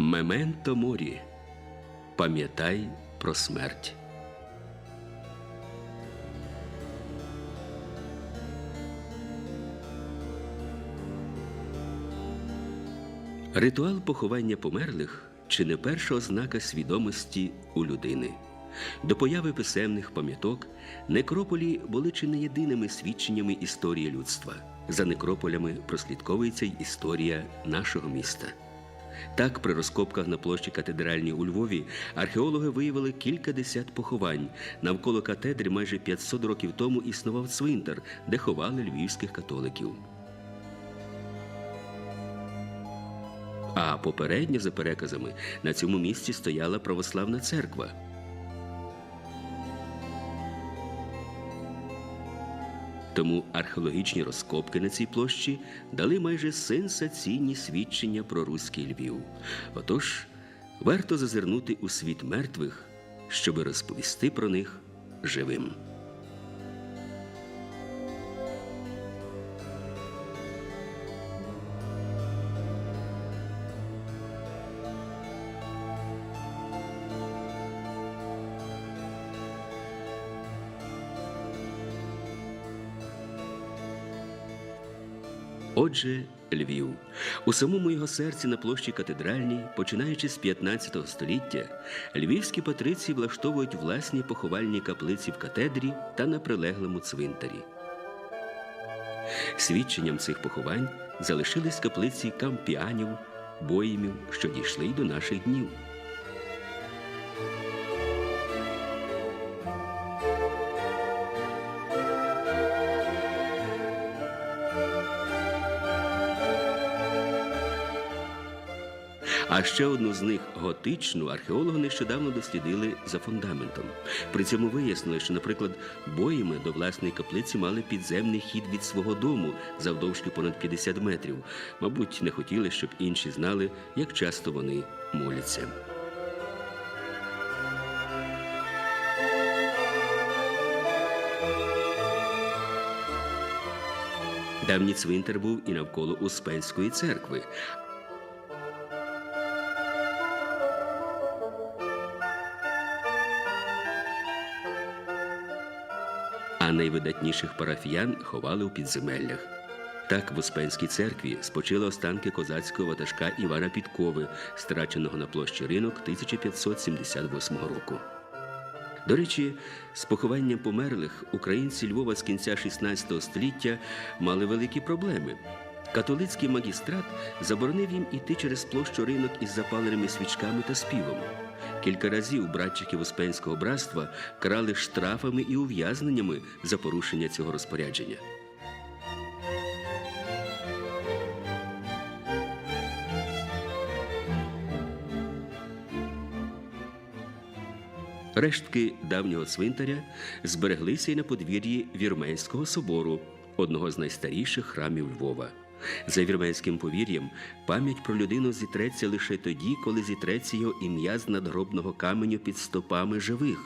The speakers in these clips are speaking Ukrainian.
Мементо морі. Пам'ятай про смерть. Ритуал поховання померлих чи не перша ознака свідомості у людини. До появи писемних пам'яток некрополі були чи не єдиними свідченнями історії людства. За некрополями прослідковується й історія нашого міста. Так, при розкопках на площі катедральній у Львові археологи виявили кілька десят поховань. Навколо катедри майже 500 років тому існував цвинтар, де ховали львівських католиків. А попередньо, за переказами, на цьому місці стояла православна церква. Тому археологічні розкопки на цій площі дали майже сенсаційні свідчення про руський Львів. Отож, варто зазирнути у світ мертвих, щоби розповісти про них живим. Отже, Львів. У самому його серці на площі катедральній, починаючи з 15 століття, львівські патриці влаштовують власні поховальні каплиці в катедрі та на прилеглому цвинтарі. Свідченням цих поховань залишились каплиці кампіанів, боїмів, що дійшли й до наших днів. А ще одну з них готичну археологи нещодавно дослідили за фундаментом. При цьому вияснили, що, наприклад, боїми до власної каплиці мали підземний хід від свого дому завдовжки понад 50 метрів. Мабуть, не хотіли, щоб інші знали, як часто вони моляться. Давній цвинтар був і навколо Успенської церкви. А найвидатніших парафіян ховали у підземеллях. Так в Успенській церкві спочили останки козацького ватажка Івана Підкови, страченого на площі ринок 1578 року. До речі, з похованням померлих українці Львова з кінця XVI століття мали великі проблеми. Католицький магістрат заборонив їм іти через площу ринок із запаленими свічками та співом. Кілька разів братчиків Успенського братства карали штрафами і ув'язненнями за порушення цього розпорядження. Рештки давнього цвинтаря збереглися й на подвір'ї Вірменського собору, одного з найстаріших храмів Львова. За вірменським повір'ям, пам'ять про людину зітреться лише тоді, коли зітреться його ім'я з надгробного каменю під стопами живих.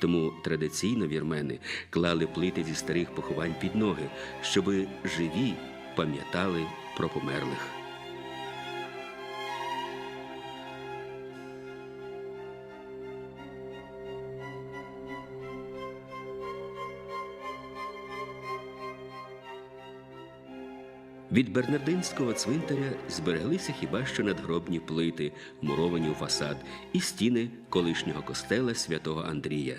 Тому традиційно вірмени клали плити зі старих поховань під ноги, щоби живі пам'ятали про померлих. Від Бернардинського цвинтаря збереглися хіба що надгробні плити, муровані у фасад, і стіни колишнього костела святого Андрія.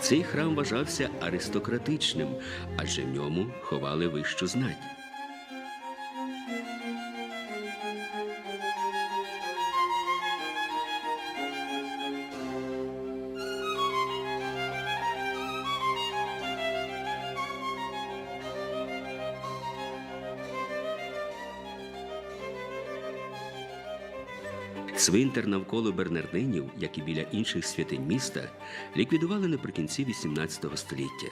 Цей храм вважався аристократичним, адже в ньому ховали вищу знать. Цвинтар навколо Бернардинів, як і біля інших святинь міста, ліквідували наприкінці XVIII століття,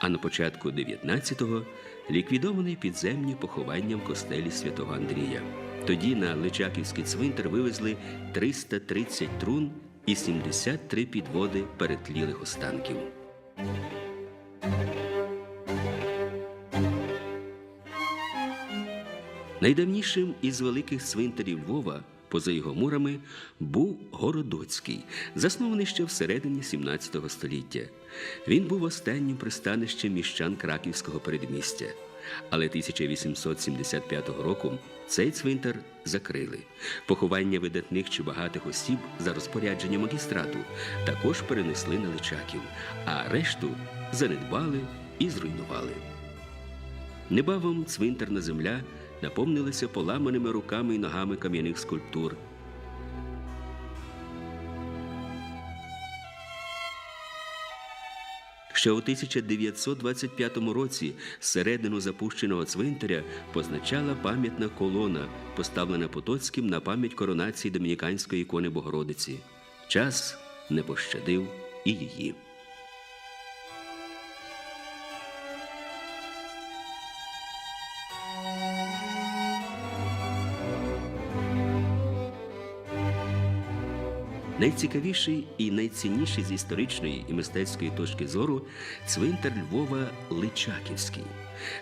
а на початку XIX ліквідований підземні поховання в костелі святого Андрія. Тоді на Личаківський цвинтар вивезли 330 трун і 73 підводи перетлілих останків. Найдавнішим із великих цвинтарів Львова поза його мурами був Городоцький, заснований ще всередині 17 століття. Він був останнім пристанищем міщан краківського передмістя. Але 1875 року цей цвинтар закрили. Поховання видатних чи багатих осіб за розпорядженням магістрату також перенесли на Личаків, а решту занедбали і зруйнували. Небавом цвинтарна земля наповнилася поламаними руками і ногами кам'яних скульптур. Ще у 1925 році середину запущеного цвинтаря позначала пам'ятна колона, поставлена Потоцьким на пам'ять коронації домініканської ікони Богородиці. Час не пощадив і її. Найцікавіший і найцінніший з історичної і мистецької точки зору цвинтар Львова Личаківський.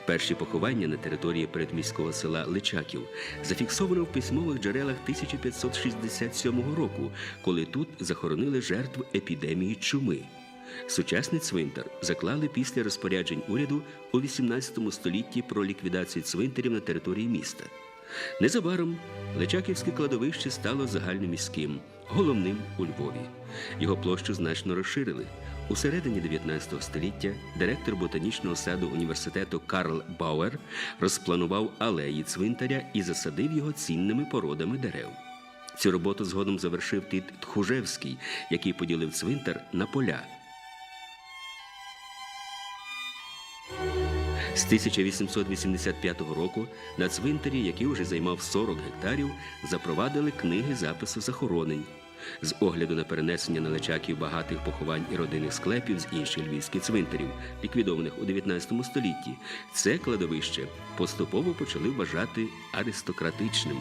Перші поховання на території передміського села Личаків зафіксовано в письмових джерелах 1567 року, коли тут захоронили жертв епідемії чуми. Сучасний цвинтар заклали після розпоряджень уряду у 18 столітті про ліквідацію цвинтарів на території міста. Незабаром Личаківське кладовище стало загальноміським, головним у Львові. Його площу значно розширили. У середині 19 століття директор ботанічного саду університету Карл Бауер розпланував алеї цвинтаря і засадив його цінними породами дерев. Цю роботу згодом завершив Тит Тхужевський, який поділив цвинтар на поля. З 1885 року на цвинтарі, який вже займав 40 гектарів, запровадили книги запису захоронень. З огляду на перенесення на личаків багатих поховань і родинних склепів з інших львівських цвинтарів, ліквідованих у 19 столітті, це кладовище поступово почали вважати аристократичним.